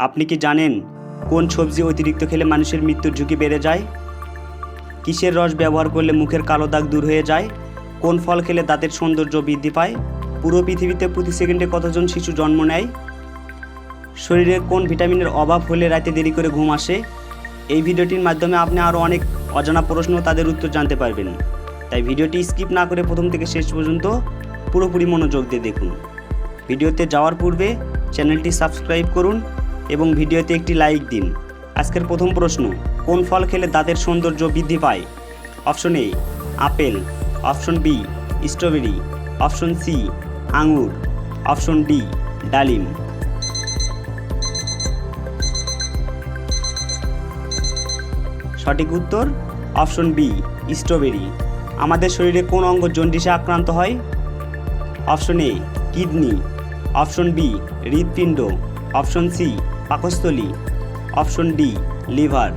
আপনি কি জানেন কোন সবজি অতিরিক্ত খেলে মানুষের মৃত্যুর ঝুঁকি বেড়ে যায়? কিসের রস ব্যবহার করলে মুখের কালো দাগ দূর হয়ে যায়? কোন ফল খেলে দাঁতের সৌন্দর্য বৃদ্ধি পায়? পুরো পৃথিবীতে প্রতি সেকেন্ডে কতজন শিশু জন্ম নেয়? শরীরে কোন ভিটামিনের অভাব হলে রাতে দেরি করে ঘুম আসে? এই ভিডিওটির মাধ্যমে আপনি আরও অনেক অজানা প্রশ্ন তাদের উত্তর জানতে পারবেন। তাই ভিডিওটি স্কিপ না করে প্রথম থেকে শেষ পর্যন্ত পুরোপুরি মনোযোগ দিয়ে দেখুন। ভিডিওতে যাওয়ার পূর্বে চ্যানেলটি সাবস্ক্রাইব করুন এবং ভিডিওতে একটি লাইক দিন। আজকের প্রথম প্রশ্ন, কোন ফল খেলে দাঁতের সৌন্দর্য বৃদ্ধি পায়? Option A, apple. Option B, strawberry. Option C, আঙুর। অপশন ডি, ডালিম। সঠিক উত্তর, অপশন বি, স্ট্রবেরি। আমাদের শরীরে কোন অঙ্গ জন্ডিসে আক্রান্ত হয়? Option A, kidney. Option B, হৃৎপিণ্ড। অপশন সি পাকস্থলী, অপশন ডি, লিভার।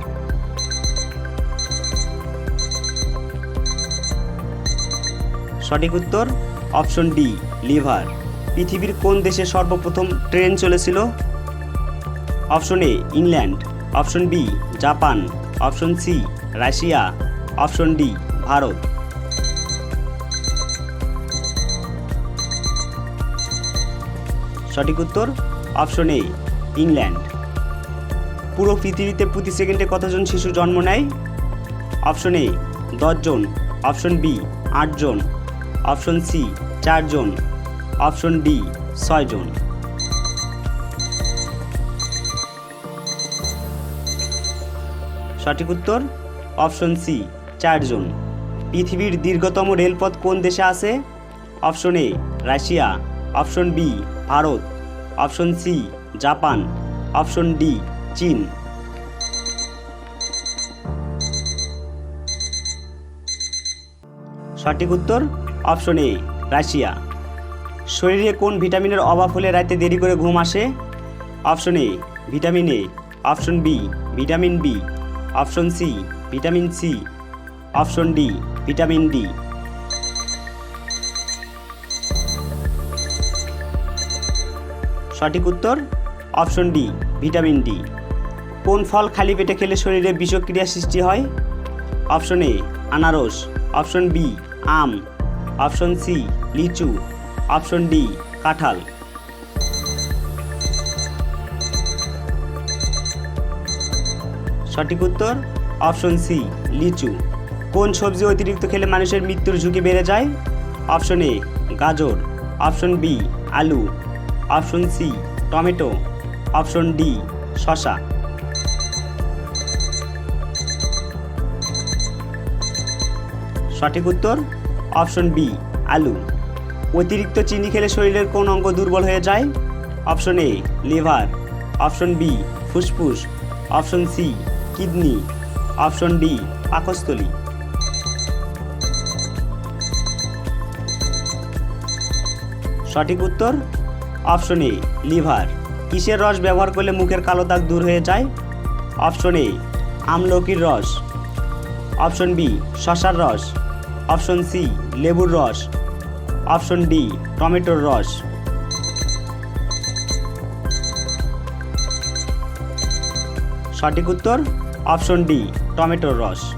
সঠিক উত্তর, অপশন ডি, লিভার। পৃথিবীর কোন দেশে সর্বপ্রথম ট্রেন চলেছিল? Option A, England. Option B, Japan. Option C, Russia. Option D, Bharat. সঠিক উত্তর, অপশন এ ইংল্যান্ড। পুরো পৃথিবীতে প্রতি সেকেন্ডে কতজন শিশু জন্ম নেয়? অপশন এ, দশজন। অপশন বি, আটজন। অপশন সি, চারজন। অপশন ডি, ছয়জন। সঠিক উত্তর? অপশন সি, চারজন। পৃথিবীর দীর্ঘতম রেলপথ কোন দেশে আছে? Option A, Russia. Option B, Bharat. Option C Japan, option D, চীন। সঠিক উত্তর, অপশন এ, রাশিয়া। শরীরে কোন ভিটামিনের অভাব হলে রাতে দেরি করে ঘুম আসে? Option A, vitamin A. Option B, vitamin B. Option C, vitamin C. Option D, vitamin D. সঠিক উত্তর অপশন ডি, ভিটামিন ডি। কোন ফল খালি পেটে খেলে শরীরে বিষক্রিয়া সৃষ্টি হয়? অপশন এ, আনারস। অপশন বি, আম। অপশন সি, লিচু। অপশন ডি, কাঁঠাল। সঠিক উত্তর? অপশন সি, লিচু। কোন সবজি অতিরিক্ত খেলে মানুষের মৃত্যুর ঝুঁকি বেড়ে যায়? অপশন এ, গাজর। অপশন বি, আলু। Option C, tomato. Option D, শশা। সঠিক উত্তর, অপশন বি, আলু। অতিরিক্ত চিনি খেলে শরীরের কোন অঙ্গ দুর্বল হয়ে যায়? Option A, liver. Option B, ফুসফুস। Option C, kidney. Option D, পাকস্থলী। সঠিক উত্তর, অপশন এ, লিভার। কিসের রস ব্যবহার করলে মুখের কালো দাগ দূর হয়ে যায়? অপশন এ, আমলকির রস। অপশন বি, শশার রস। অপশন সি, লেবুর রস। অপশন ডি, টমেটোর রস। সঠিক উত্তর, অপশন ডি, টমেটোর রস।